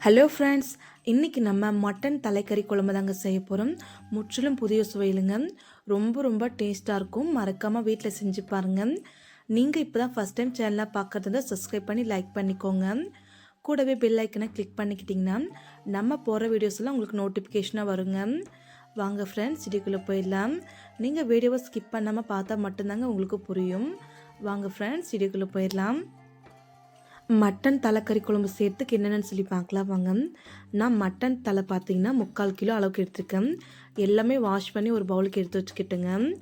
Hello friends இன்றைக்கி நம்ம mutton தலைக்கறி குழம்பு தாங்க செய்ய போகிறோம் முற்றிலும் புதிய சுவையிலுங்க. ரொம்ப ரொம்ப டேஸ்ட்டாக இருக்கும். மறக்காமல் வீட்டில் செஞ்சு பாருங்கள் நீங்கள் இப்போ தான் ஃபஸ்ட் டைம் சேனலை பார்க்குறதா சப்ஸ்கிரைப் பண்ணி லைக் பண்ணிக்கோங்க. கூடவே பெல் ஐக்கனை கிளிக் பண்ணிக்கிட்டிங்கன்னா நம்ம போகிற வீடியோஸ்லாம் உங்களுக்கு நோட்டிஃபிகேஷனாக வருங்க. வாங்க ஃப்ரெண்ட்ஸ் இதுக்குள்ளே போயிடலாம். நீங்கள் வீடியோவை ஸ்கிப் பண்ணாமல் பார்த்தா மட்டும்தாங்க உங்களுக்கு புரியும். வாங்க ஃப்ரெண்ட்ஸ் இதுக்குள்ளே போயிடலாம். மட்டன் தலைக்கறி குழம்பு சேர்த்துக்கு என்னென்னு சொல்லி பார்க்கலாம் வாங்க. நான் மட்டன் தலை பார்த்தீங்கன்னா முக்கால் கிலோ அளவுக்கு எடுத்துருக்கேன். எல்லாமே வாஷ் பண்ணி ஒரு பவுலுக்கு எடுத்து வச்சுக்கிட்டுங்க.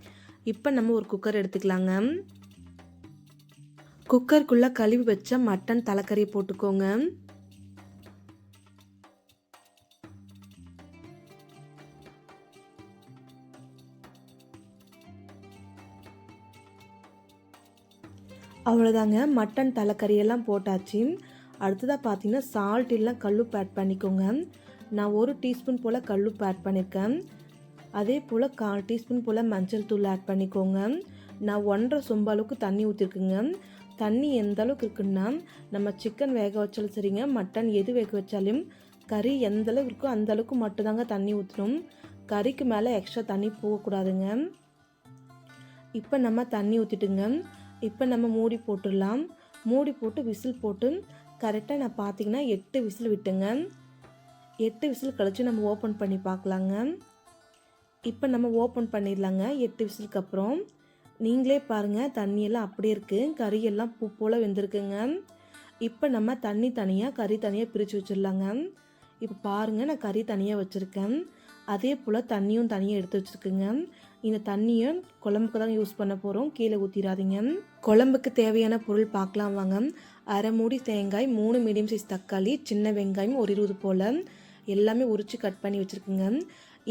இப்போ நம்ம ஒரு குக்கர் எடுத்துக்கலாங்க. குக்கருக்குள்ளே கழுவி வச்ச மட்டன் தலைக்கறியை போட்டுக்கோங்க. அவ்வளோதாங்க மட்டன் தலைக்கறியெல்லாம் போட்டாச்சு. அடுத்ததாக பார்த்தீங்கன்னா சால்ட் எல்லாம் கல்லுப்பு ஆட் பண்ணிக்கோங்க. நான் ஒரு டீஸ்பூன் போல் கல்லுப்பு ஆட் பண்ணியிருக்கேன் அதே போல் கால் டீஸ்பூன் போல் மஞ்சள் தூள் ஆட் பண்ணிக்கோங்க. நான் ஒன்றரை சொம்ப அளவுக்கு தண்ணி ஊற்றிருக்குங்க தண்ணி எந்த அளவுக்கு இருக்குன்னா நம்ம சிக்கன் வேக வச்சாலும் சரிங்க மட்டன் எது வேக வச்சாலும் கறி எந்த அளவுக்கு இருக்கோ அந்த அளவுக்கு மட்டும்தாங்க தண்ணி ஊற்றணும் கறிக்கு மேலே எக்ஸ்ட்ரா தண்ணி போகக்கூடாதுங்க. இப்போ நம்ம தண்ணி ஊற்றிட்டுங்க இப்போ நம்ம மூடி போட்டுடலாம். மூடி போட்டு விசில் போட்டு கரெக்டாக நான் பார்த்தீங்கன்னா எட்டு விசில் விட்டுங்க. எட்டு விசில் கழித்து நம்ம ஓப்பன் பண்ணி பார்க்கலாங்க. இப்போ நம்ம ஓப்பன் பண்ணிடலாங்க எட்டு விசிலுக்கு அப்புறம். நீங்களே பாருங்கள் தண்ணியெல்லாம் அப்படியே இருக்குது கறியெல்லாம் பூ போல் வெந்திருக்குங்க. இப்போ நம்ம தண்ணி தனியாக கறி தனியாக பிரித்து வச்சிடலாங்க. இப்போ பாருங்கள் நான் கறி தனியாக வச்சுருக்கேன். அதே போல் தண்ணியும் தனியாக எடுத்து வச்சுருக்குங்க. இந்த தண்ணியை குழம்புக்கு தான் யூஸ் பண்ண போகிறோம் கீழே ஊற்றிடாதீங்க குழம்புக்கு தேவையான பொருள் பார்க்கலாம் வாங்க. அரை மூடி தேங்காய் மூணு மீடியம் சைஸ் தக்காளி சின்ன வெங்காயம் ஒரு இருபது போல். எல்லாமே உரித்து கட் பண்ணி வச்சுருக்குங்க.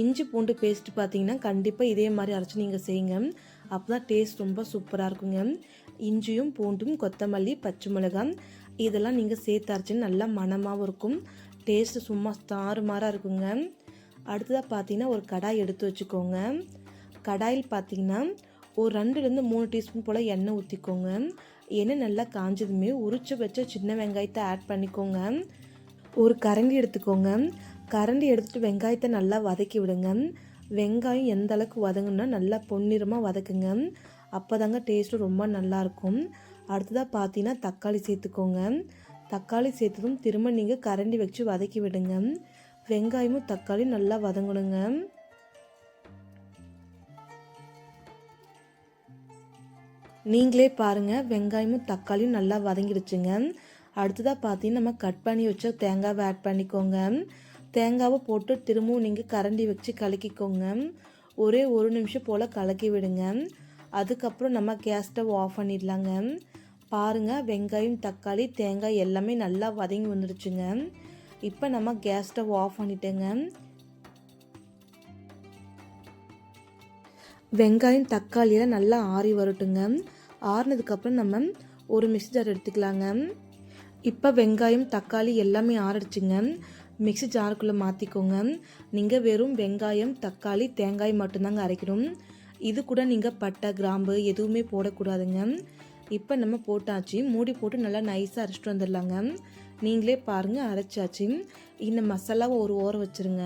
இஞ்சி பூண்டு பேஸ்ட் பார்த்தீங்கன்னா கண்டிப்பாக இதே மாதிரி அரைச்சி நீங்கள் செய்யுங்க. அப்போ தான் டேஸ்ட் ரொம்ப சூப்பராக இருக்குங்க. இஞ்சியும் பூண்டும் கொத்தமல்லி பச்சை மிளகாய் இதெல்லாம் நீங்கள் சேர்த்து அரைச்சின்னு நல்லா மணமாகவும் இருக்கும். டேஸ்ட்டு சும்மா தாறுமாறாக இருக்குங்க. அடுத்ததாக பார்த்தீங்கன்னா ஒரு கடாய் எடுத்து வச்சுக்கோங்க. கடாயில் பார்த்தீங்கன்னா ஒரு ரெண்டுலேருந்து மூணு டீஸ்பூன் போல் எண்ணெய் ஊற்றிக்கோங்க. எண்ணெய் நல்லா காஞ்சதுமே உரிச்சு வச்ச சின்ன வெங்காயத்தை ஆட் பண்ணிக்கோங்க. ஒரு கரண்டி எடுத்துக்கோங்க. கரண்டி எடுத்துகிட்டு வெங்காயத்தை நல்லா வதக்கி விடுங்க. வெங்காயம் எந்த அளவுக்கு வதங்குன்னா நல்லா பொன்னிறமாக வதக்குங்க. அப்போ தாங்க டேஸ்ட்டு ரொம்ப நல்லாயிருக்கும் அடுத்ததாக பார்த்தீங்கன்னா தக்காளி சேர்த்துக்கோங்க. தக்காளி சேர்த்ததும் திரும்ப நீங்கள் கரண்டி வச்சு வதக்கி விடுங்க. வெங்காயமும் தக்காளியும் நல்லா வதங்கணுங்க. நீங்களே பாருங்கள் வெங்காயமும் தக்காளியும் நல்லா வதங்கிடுச்சுங்க. அடுத்ததாக பார்த்தீங்கன்னா நம்ம கட் பண்ணி வச்ச தேங்காவை ஆட் பண்ணிக்கோங்க. தேங்காவை போட்டு திரும்பவும் நீங்கள் கரண்டி வச்சு கலக்கிக்கோங்க. ஒரே ஒரு நிமிஷம் போல் கலக்கி விடுங்க. அதுக்கப்புறம் நம்ம கேஸ் ஸ்டவ் ஆஃப் பண்ணிடலாங்க. பாருங்கள் வெங்காயம் தக்காளி தேங்காய் எல்லாமே நல்லா வதங்கி வந்துடுச்சுங்க. இப்போ நம்ம கேஸ் ஸ்டவ் ஆஃப் பண்ணிட்டேங்க. வெங்காயம் தக்காளியெல்லாம் நல்லா ஆறி வரட்டுங்க. ஆறினதுக்கப்புறம் நம்ம ஒரு மிக்ஸி ஜார் எடுத்துக்கலாங்க. இப்போ வெங்காயம் தக்காளி எல்லாமே ஆறடிச்சுங்க. மிக்ஸி ஜாருக்குள்ளே மாற்றிக்கோங்க நீங்கள் வெறும் வெங்காயம் தக்காளி தேங்காய் மட்டும்தாங்க அரைக்கணும். இது கூட நீங்கள் பட்டை கிராம்பு எதுவுமே போடக்கூடாதுங்க. இப்போ நம்ம போட்டாச்சு. மூடி போட்டு நல்லா நைஸாக அரைச்சிட்டு வந்துடலாங்க. நீங்களே பாருங்கள் அரைச்சாச்சு. இந்த மசாலாவை ஒரு ஓரம் வச்சுருங்க.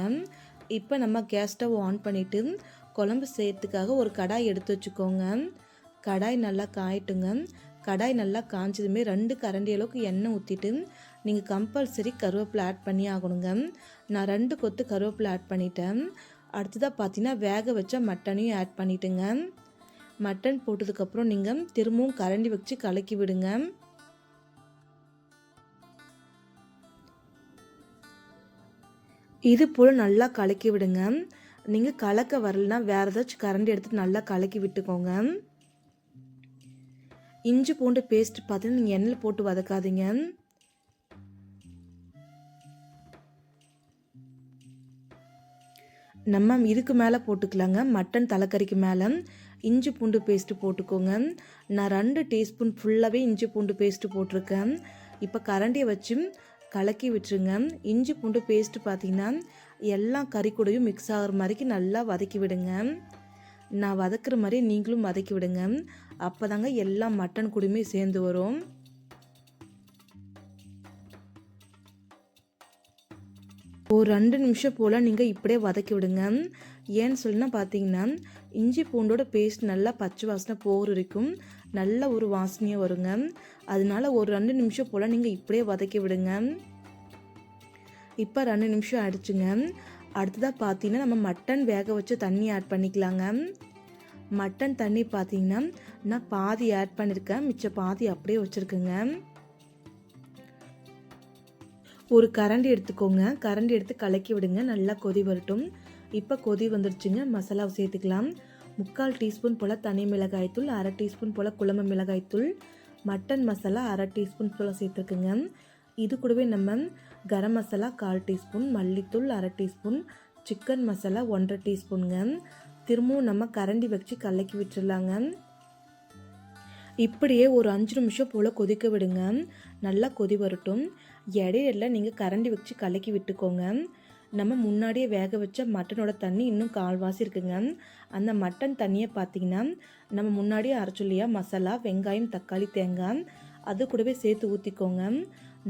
இப்போ நம்ம கேஸ் ஸ்டவ் ஆன் பண்ணிவிட்டு குழம்பு செய்யறதுக்காக ஒரு கடாய் எடுத்து வச்சுக்கோங்க. கடாய் நல்லா காயட்டுங்க. கடாய் நல்லா காய்ச்சதுமே ரெண்டு கரண்டி அளவுக்கு எண்ணெய் ஊற்றிட்டு நீங்கள் கம்பல்சரி கருவேப்பிலை ஆட் பண்ணி ஆகணுங்க. நான் ரெண்டு கொத்து கருவேப்பிலை ஆட் பண்ணிட்டேன். அடுத்ததாக பார்த்தீங்கன்னா வேக வச்ச மட்டனையும் ஆட் பண்ணிட்டுங்க. மட்டன் போட்டதுக்கப்புறம் நீங்கள் திரும்பவும் கரண்டி வச்சு கலக்கி விடுங்க. இது போல் நல்லா கலக்கி விடுங்க. நீங்கள் கலக்க வரலனா வேறு ஏதாச்சும் கரண்டி எடுத்து நல்லா கலக்கி விட்டுக்கோங்க. இஞ்சி பூண்டு பேஸ்ட் பார்த்தீங்கன்னா நீங்கள் எண்ணெயில் போட்டு வதக்காதீங்க. நம்ம இதுக்கு மேலே போட்டுக்கலாங்க. மட்டன் தலைக்கறிக்கு மேலே இஞ்சி பூண்டு பேஸ்ட்டு போட்டுக்கோங்க. நான் ரெண்டு டீஸ்பூன் ஃபுல்லாகவே இஞ்சி பூண்டு பேஸ்ட்டு போட்டிருக்கேன். இப்போ கரண்டியை வச்சு கலக்கி விட்டுருங்க. இஞ்சி பூண்டு பேஸ்ட்டு பார்த்தீங்கன்னா எல்லா கறி கூடையும் மிக்ஸ் ஆகிற மாதிரிக்கு நல்லா வதக்கி விடுங்க. நான் வதக்குற மாதிரி நீங்களும் வதக்கி விடுங்க. அப்போ தாங்க எல்லா மட்டன் கூடயுமே சேர்ந்து வரும். ஒரு ரெண்டு நிமிஷம் போல் நீங்கள் இப்படியே வதக்கி விடுங்க. ஏன்னு சொல்லினா பார்த்தீங்கன்னா இஞ்சி பூண்டோட பேஸ்ட் நல்லா பச்சை வாசனை போகிற வரைக்கும் நல்ல ஒரு வாசனையாக வருங்க. அதனால ஒரு ரெண்டு நிமிஷம் போல் நீங்கள் இப்படியே வதக்கி விடுங்க. இப்போ ரெண்டு நிமிஷம் ஆயிடுச்சுங்க. அடுத்ததாக பார்த்தீங்கன்னா நம்ம மட்டன் வேக வச்சு தண்ணி ஆட் பண்ணிக்கலாங்க. மட்டன் தண்ணி பார்த்தீங்கன்னா நான் பாதி ஆட் பண்ணியிருக்கேன் மிச்ச பாதி அப்படியே வச்சுருக்கேங்க. ஒரு கரண்டி எடுத்துக்கோங்க. கரண்டி எடுத்து கலக்கி விடுங்க. நல்லா கொதி வரட்டும். இப்போ கொதி வந்துடுச்சுங்க மசாலாவை சேர்த்துக்கலாம். முக்கால் டீஸ்பூன் போல் தனி மிளகாய்த்தூள் அரை டீஸ்பூன் போல் குழம்பு மிளகாய்த்தூள் மட்டன் மசாலா அரை டீஸ்பூன் போல் சேர்த்துருக்குங்க. இது கூடவே நம்ம கரம் மசாலா கால் டீஸ்பூன் மல்லித்தூள் அரை டீஸ்பூன் சிக்கன் மசாலா ஒன்றரை டீஸ்பூனுங்க. திரும்பவும் நம்ம கரண்டி வச்சு கலக்கி விட்டுடலாங்க. இப்படியே ஒரு அஞ்சு நிமிஷம் போல் கொதிக்க விடுங்க. நல்லா கொதி வரட்டும். இடையில நீங்கள் கரண்டி வச்சு கலக்கி விட்டுக்கோங்க. நம்ம முன்னாடியே வேக வச்ச மட்டனோட தண்ணி இன்னும் கால்வாசி இருக்குங்க. அந்த மட்டன் தண்ணியை பார்த்தீங்கன்னா நம்ம முன்னாடியே அரைச்சொல்லியா? மசாலா வெங்காயம் தக்காளி தேங்காய் அது கூடவே சேர்த்து ஊற்றிக்கோங்க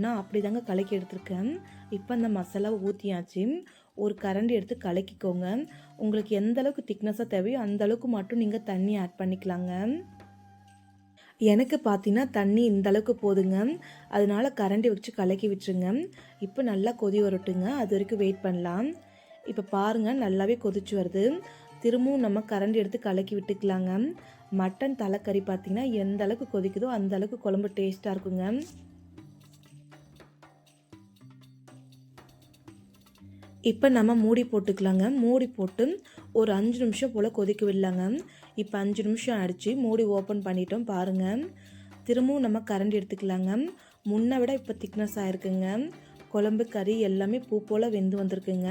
நான் அப்படி தாங்க கலக்கி எடுத்திருக்கேன். இப்போ அந்த மசாலாவை ஊற்றியாச்சு ஒரு கரண்டி எடுத்து கலக்கிக்கோங்க. உங்களுக்கு எந்த அளவுக்கு திக்னஸாக தேவையோ அந்த அளவுக்கு மட்டும் நீங்கள் தண்ணி ஆட் பண்ணிக்கலாங்க. எனக்கு பார்த்தீங்கன்னா தண்ணி இந்தளவுக்கு போதுங்க. அதனால கரண்டி வச்சு கலக்கி விட்டுருங்க. இப்போ நல்லா கொதி வரட்டுங்க. அது வரைக்கும் வெயிட் பண்ணலாம். இப்போ பாருங்கள் நல்லாவே கொதிச்சு வருது. திரும்பவும் நம்ம கரண்டி எடுத்து கலக்கி விட்டுக்கலாங்க. மட்டன் தலைக்கறி பார்த்தீங்கன்னா எந்த அளவுக்கு கொதிக்குதோ அந்த அளவுக்கு குழம்பு டேஸ்ட்டாக இருக்குங்க. இப்போ நம்ம மூடி போட்டுக்கலாங்க. மூடி போட்டு ஒரு அஞ்சு நிமிஷம் போல் கொதிக்க விடலாங்க. இப்போ அஞ்சு நிமிஷம் ஆயிடுச்சு. மூடி ஓப்பன் பண்ணிட்டோம். பாருங்கள் திரும்பவும் நம்ம கரண்டி எடுத்துக்கலாங்க. முன்னை விட இப்போ திக்னஸ் ஆகிருக்குங்க குழம்பு கறி எல்லாமே பூ போல் வெந்து வந்திருக்குங்க.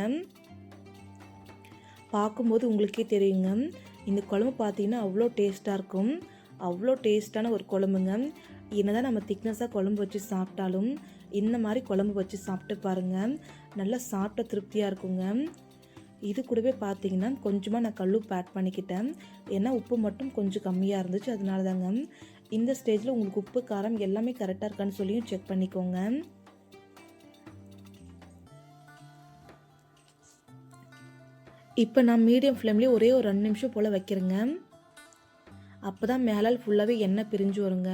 பார்க்கும்போது உங்களுக்கே தெரியுங்க. இந்த குழம்பு பார்த்தீங்கன்னா அவ்வளோ டேஸ்ட்டாக இருக்கும். அவ்வளோ டேஸ்ட்டான ஒரு குழம்புங்க. என்னதான் நம்ம திக்னஸாக குழம்பு வச்சு சாப்பிட்டாலும் இந்த மாதிரி குழம்பு வச்சு சாப்பிட்டு பாருங்கள் நல்லா சாப்பிட்ட திருப்தியாக இருக்குங்க. இது கூடவே பார்த்தீங்கன்னா கொஞ்சமாக நான் கல்லுப்பு ஆட் பண்ணிக்கிட்டேன். ஏன்னா உப்பு மட்டும் கொஞ்சம் கம்மியாக இருந்துச்சு. அதனால தாங்க இந்த ஸ்டேஜில் உங்களுக்கு உப்பு காரம் எல்லாமே கரெக்டாக இருக்கான்னு சொல்லியும் செக் பண்ணிக்கோங்க. இப்போ நான் மீடியம் ஃப்ளேம்லேயே ஒரே ஒரு ரெண்டு நிமிஷம் போல் வைக்கிறேங்க. அப்போ தான் மேலால் ஃபுல்லாகவே எண்ணெய் பிரிஞ்சு வருங்க.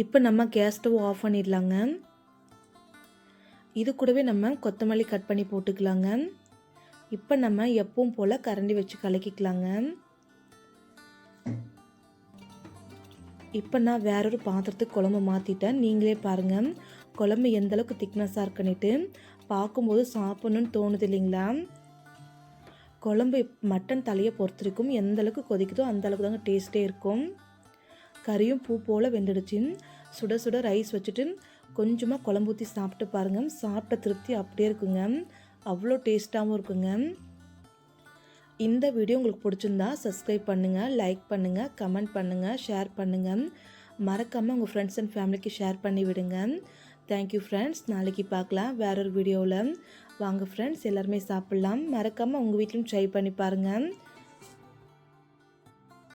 இப்போ நம்ம கேஸ் ஸ்டவ் ஆஃப் பண்ணிடலாங்க. இது கூடவே நம்ம கொத்தமல்லி கட் பண்ணி போட்டுக்கலாங்க. இப்போ நம்ம எப்பவும் போல் கரண்டி வச்சு கலக்கிக்கலாங்க. இப்போ நான் வேறொரு பாத்திரத்துக்கு குழம்பு மாற்றிட்டேன் நீங்களே பாருங்கள் குழம்பு எந்தளவுக்கு திக்னஸாக இருக்குன்னுட்டு பார்க்கும்போது சாப்பிட்ணுன்னு தோணுது இல்லைங்களா? குழம்பு மட்டன் தலையை பொறுத்த வரைக்கும் கொதிக்குதோ அந்த அளவுக்கு தாங்க டேஸ்ட்டே இருக்கும். கறியும் பூ போல் வெந்துடுச்சு சுட சுட ரைஸ் வச்சுட்டு கொஞ்சமாக குழம்பு ஊற்றி சாப்பிட்டு பாருங்கள் சாப்பிட்ட திருப்தி அப்படியே இருக்குங்க. அவ்வளோ டேஸ்ட்டாகவும் இருக்குங்க. இந்த வீடியோ உங்களுக்கு பிடிச்சிருந்தா சப்ஸ்கிரைப் பண்ணுங்கள் லைக் பண்ணுங்கள் கமெண்ட் பண்ணுங்கள் ஷேர் பண்ணுங்கள் மறக்காமல் உங்கள் ஃப்ரெண்ட்ஸ் அண்ட் ஃபேமிலிக்கு ஷேர் பண்ணி விடுங்க. தேங்க்யூ ஃப்ரெண்ட்ஸ் நாளைக்கு பார்க்கலாம் வேறொரு வீடியோவில் வாங்க ஃப்ரெண்ட்ஸ் எல்லாருமே சாப்பிட்லாம். மறக்காமல் உங்கள் வீட்லையும் ட்ரை பண்ணி பாருங்கள்